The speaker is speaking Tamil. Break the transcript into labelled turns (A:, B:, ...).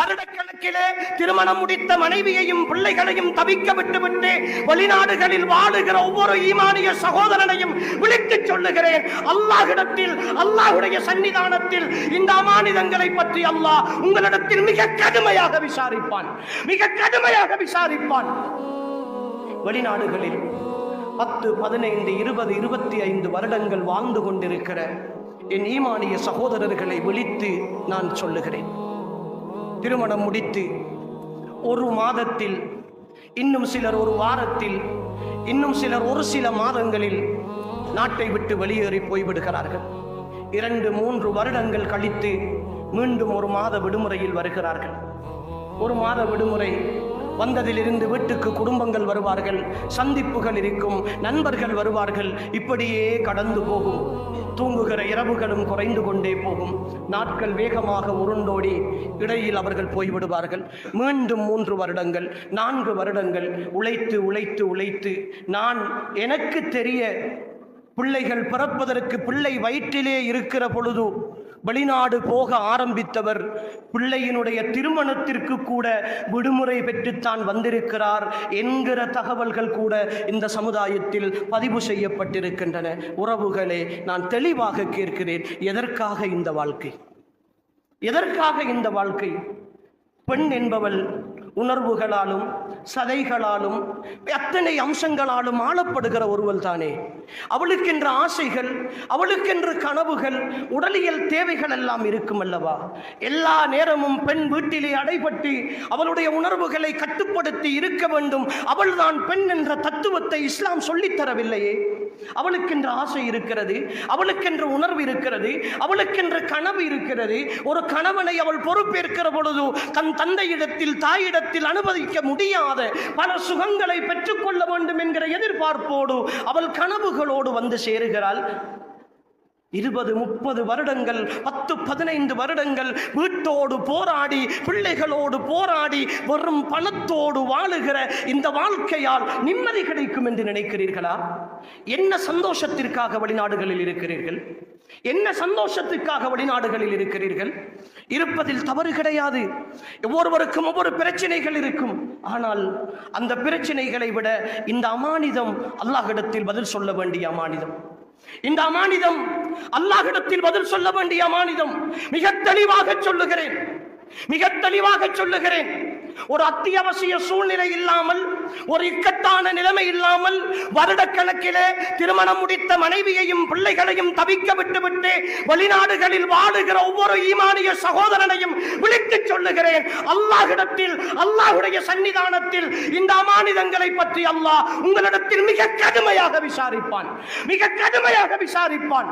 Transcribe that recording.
A: வருடக்கணக்கிலே திருமணம் முடித்த மனைவியையும் பிள்ளைகளையும் தவிக்க விட்டுவிட்டு வெளிநாடுகளில் வாழுகிற ஒவ்வொரு ஈமானிய சகோதரனையும் விழித்துச் சொல்லுகிறேன். அல்லாஹிடத்தில் அல்லாஹுடைய சன்னிதானத்தில் இந்த அமானிதங்களை பற்றி அல்லாஹ் உங்களிடத்தில் மிக கடுமையாக விசாரிப்பான். மிக கடுமையாக விசாரிப்பான். வெளிநாடுகளில் பத்து பதினைந்து இருபது இருபத்தி ஐந்து வருடங்கள் வாழ்ந்து கொண்டிருக்கிற என் ஈமானிய சகோதரர்களை விழித்து நான் சொல்லுகிறேன். திருமணம் முடித்து ஒரு மாதத்தில் இன்னும் சிலர் ஒரு வாரத்தில் இன்னும் சிலர் ஒரு சில மாதங்களில் நாட்டை விட்டு வெளியேறி போய்விடுகிறார்கள். இரண்டு மூன்று வருடங்கள் கழித்து மீண்டும் ஒரு மாத விடுமுறையில் வருகிறார்கள். ஒரு மாத விடுமுறை வந்ததிலிருந்து வீட்டுக்கு குடும்பங்கள் வருவார்கள் சந்திப்புகள் இருக்கும் நண்பர்கள் வருவார்கள் இப்படியே கடந்து போகும். தூங்குகிற இரவுகளும் குறைந்து கொண்டே போகும். நாட்கள் வேகமாக உருண்டோடி இடையில் அவர்கள் போய்விடுவார்கள். மீண்டும் மூன்று வருடங்கள் நான்கு வருடங்கள் உழைத்து உழைத்து உழைத்து நான் எனக்கு தெரிய பிள்ளைகள் பிறப்பதற்கு பிள்ளை வயிற்றிலே இருக்கிற பொழுது வெளிநாடு போக ஆரம்பித்தவர். பிள்ளையினுடைய திருமணத்திற்கு கூட விடுமுறை பெற்றுத்தான் வந்திருக்கிறார் என்கிற தகவல்கள் கூட இந்த சமுதாயத்தில் பதிவு செய்யப்பட்டிருக்கின்றன. உறவுகளே நான் தெளிவாக கேட்கிறேன் எதற்காக இந்த வாழ்க்கை? எதற்காக இந்த வாழ்க்கை? பெண் என்பவள் உணர்வுகளாலும் சதைகளாலும் அத்தனை அம்சங்களாலும் ஆளப்படுகிற ஒருவள் தானே. அவளுக்கென்ற ஆசைகள் அவளுக்கென்ற கனவுகள் உடலியல் தேவைகள் எல்லாம் இருக்கும் அல்லவா? எல்லா நேரமும் பெண் வீட்டிலே அடைபட்டு அவளுடைய உணர்வுகளை கட்டுப்படுத்தி இருக்க வேண்டும். அவள்தான் பெண் என்ற தத்துவத்தை இஸ்லாம் சொல்லித்தரவில்லையே அவளுக்கென்ற ஆசை இருக்கிறது அவளுக்கென்ற உணர்வு இருக்கிறது அவளுக்கென்ற கனவு இருக்கிறது. ஒரு கணவனை அவள் பொறுப்பேற்கிற பொழுது தன் தந்தையிடத்தில் தாயிடத்தில் அனுமதிக்க முடியாத பல சுகங்களை பெற்றுக்கொள்ள வேண்டும் என்கிற எதிர்பார்ப்போடு அவள் கனவுகளோடு வந்து சேருகிறாள். இருபது முப்பது வருடங்கள் பத்து பதினைந்து வருடங்கள் வீட்டோடு போராடி பிள்ளைகளோடு போராடி வெறும் பணத்தோடு வாழுகிற இந்த வாழ்க்கையால் நிம்மதி கிடைக்கும் என்று நினைக்கிறீர்களா? என்ன சந்தோஷத்திற்காக வெளிநாடுகளில் இருக்கிறீர்கள்? என்ன சந்தோஷத்துக்காக வெளிநாடுகளில் இருக்கிறீர்கள்? இருப்பதில் தவறு கிடையாது. ஒவ்வொருவருக்கும் ஒவ்வொரு பிரச்சனைகள் இருக்கும். ஆனால் அந்த பிரச்சனைகளை விட இந்த அமானிதம் அல்லாஹிடத்தில் பதில் சொல்ல வேண்டிய அமானிதம். இந்த அமானிதம் அல்லாஹிடத்தில் பதில் சொல்ல வேண்டிய அமானிதம். மிக தெளிவாக சொல்லுகிறேன். மிக தெளிவாக சொல்லுகிறேன். ஒரு அத்தியாவசிய சூழ்நிலை இல்லாமல் ஒரு இக்கட்டான நிலைமை இல்லாமல் வருடக்கணக்கிலே திருமணம் முடித்த மனைவியையும் பிள்ளைகளையும் தவிக்க விட்டுவிட்டு வெளிநாடுகளில் வாழுகிற ஒவ்வொரு ஈமானிய சகோதரனையும் விழித்துச் சொல்லுகிறேன். அல்லாஹிடத்தில் அல்லாஹுடைய சன்னிதானத்தில் இந்த அமானிதங்களை பற்றி அல்லாஹ் உங்களிடத்தில் மிக கடுமையாக விசாரிப்பான். மிக கடுமையாக விசாரிப்பான்.